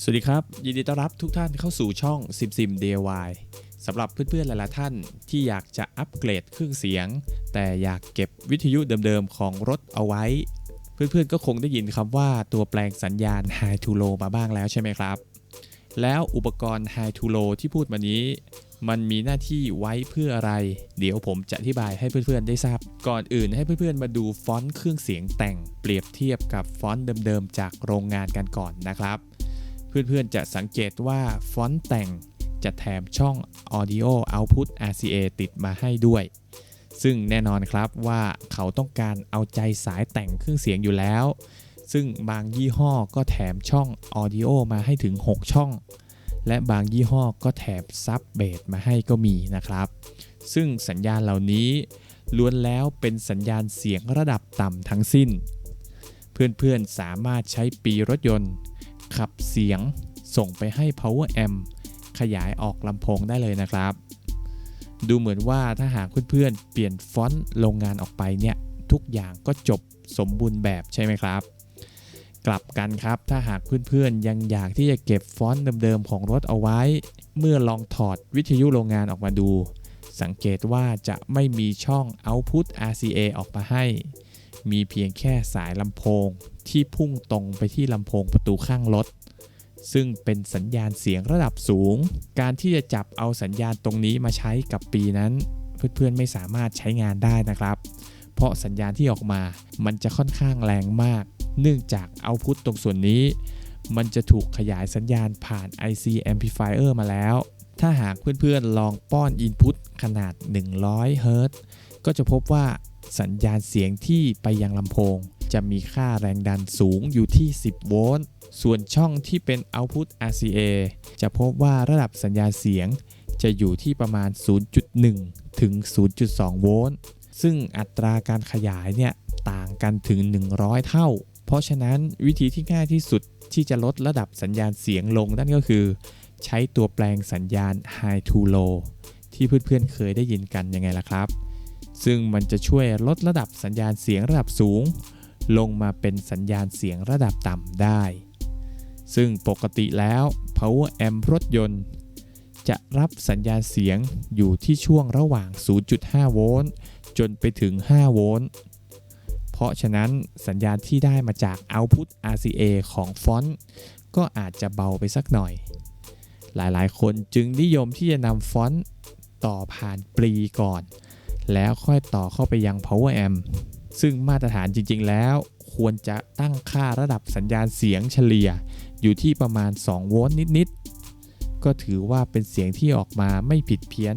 สวัสดีครับ ยินดีต้อนรับทุกท่านเข้าสู่ช่อง s i m Sim DIY สำหรับเพื่อนๆหลายๆท่านที่อยากจะอัปเกรดเครื่องเสียง แต่อยากเก็บวิทยุเดิมๆของรถเอาไว้ เพื่อนๆก็คงได้ยินคำว่าตัวแปลงสัญญาณ High to Low มาบ้างแล้วใช่ไหมครับ แล้วอุปกรณ์ High to Low ที่พูดมานี้ มันมีหน้าที่ไว้เพื่ออะไร เดี๋ยวผมจะอธิบายให้เพื่อนๆได้ทราบ ก่อนอื่นให้เพื่อนๆมาดูฟอนต์เครื่องเสียงแต่งเปรียบเทียบกับฟอนต์เดิมๆจากโรงงานกันก่อนนะครับ เพื่อนๆจะสังเกตว่าฟอนต์แต่งจะแถมช่อง Audio Output RCA ติดมาให้ด้วย ซึ่งแน่นอนครับว่าเขาต้องการเอาใจสายแต่งเครื่องเสียงอยู่แล้ว ซึ่งบางยี่ห้อก็แถมช่อง Audio มาให้ถึง 6 ช่อง และบางยี่ห้อก็แถมซับเบสมาให้ก็มีนะครับ ซึ่งสัญญาณเหล่านี้ล้วนแล้วเป็นสัญญาณเสียงระดับต่ำทั้งสิ้น เพื่อนๆสามารถใช้ปีรถยนต์ ขับเสียงส่งไปให้ power amp ขยายออกลำโพงได้เลยนะครับ ดูเหมือนว่าถ้าหากเพื่อนๆเปลี่ยนฟอนต์โรงงานออกไปเนี่ย ทุกอย่างก็จบสมบูรณ์แบบใช่ไหมครับ กลับกันครับถ้าหากเพื่อนๆยังอยากที่จะเก็บฟอนต์เดิมๆของรถเอาไว้ เมื่อลองถอดวิทยุโรงงานออกมาดู สังเกตว่าจะไม่มีช่อง Output RCA ออกมาให้ มีเพียงแค่สายลำโพงที่พุ่งตรงไปที่ลำโพงประตูข้างรถ ซึ่งเป็นสัญญาณเสียงระดับสูง การที่จะจับเอาสัญญาณตรงนี้มาใช้กับปีนั้น เพื่อนๆไม่สามารถใช้งานได้นะครับ เพราะสัญญาณที่ออกมามันจะค่อนข้างแรงมาก เนื่องจากเอาพุตตรงส่วนนี้ มันจะถูกขยายสัญญาณผ่าน IC Amplifier มาแล้ว ถ้าหากเพื่อนๆลองป้อน Input ขนาด 100เฮิรตก็จะพบว่า สัญญาณเสียงที่ไปยังลำโพง จะมีค่าแรงดันสูงอยู่ที่ 10 โวลต์ ส่วนช่องที่เป็น Output RCA จะพบว่าระดับสัญญาณเสียงจะอยู่ที่ประมาณ 0.1 ถึง 0.2 โวลต์ ซึ่งอัตราการขยายเนี่ยต่างกันถึง 100 เท่า เพราะฉะนั้นวิธีที่ง่ายที่สุดที่จะลดระดับสัญญาณเสียงลงนั่นก็คือ ใช้ตัวแปลงสัญญาณ High to Low ที่เพื่อนๆเคยได้ยินกันยังไงล่ะครับ ซึ่งมันจะช่วยลดระดับสัญญาณเสียงระดับสูง ลงมาเป็นสัญญาณเสียงระดับต่ำได้ ซึ่งปกติแล้ว power amp รถยนต์ จะรับสัญญาณเสียงอยู่ที่ช่วงระหว่าง 0.5 โวลต์จนไปถึง 5 โวลต์ เพราะฉะนั้นสัญญาณที่ได้มาจาก output RCA ของฟอนต์ก็อาจจะเบาไปสักหน่อย หลายๆ คนจึงนิยมที่จะนำฟอนต์ต่อผ่านปรีก่อน แล้วค่อยต่อเข้าไปยัง power amp ซึ่งมาตรฐานจริงๆแล้ว ควรจะตั้งค่าระดับสัญญาณเสียงเฉลี่ย อยู่ที่ประมาณ 2 โวลต์นิดๆ ก็ถือว่าเป็นเสียงที่ออกมาไม่ผิดเพี้ยน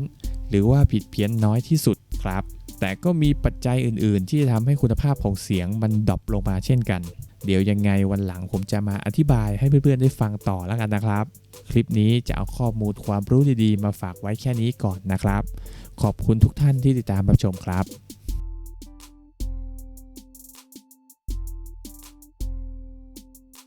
หรือว่าผิดเพี้ยนน้อยที่สุดครับ แต่ก็มีปัจจัยอื่นๆ ที่จะทำให้คุณภาพของเสียงมันดรอปลงมาเช่นกัน เดี๋ยวยังไงวันหลังผมจะมาอธิบายให้เพื่อนๆได้ฟังต่อแล้วกันนะครับ คลิปนี้จะเอาข้อมูลความรู้ดีๆ มาฝากไว้แค่นี้ก่อนนะครับ ขอบคุณทุกท่านที่ติดตามรับชมครับ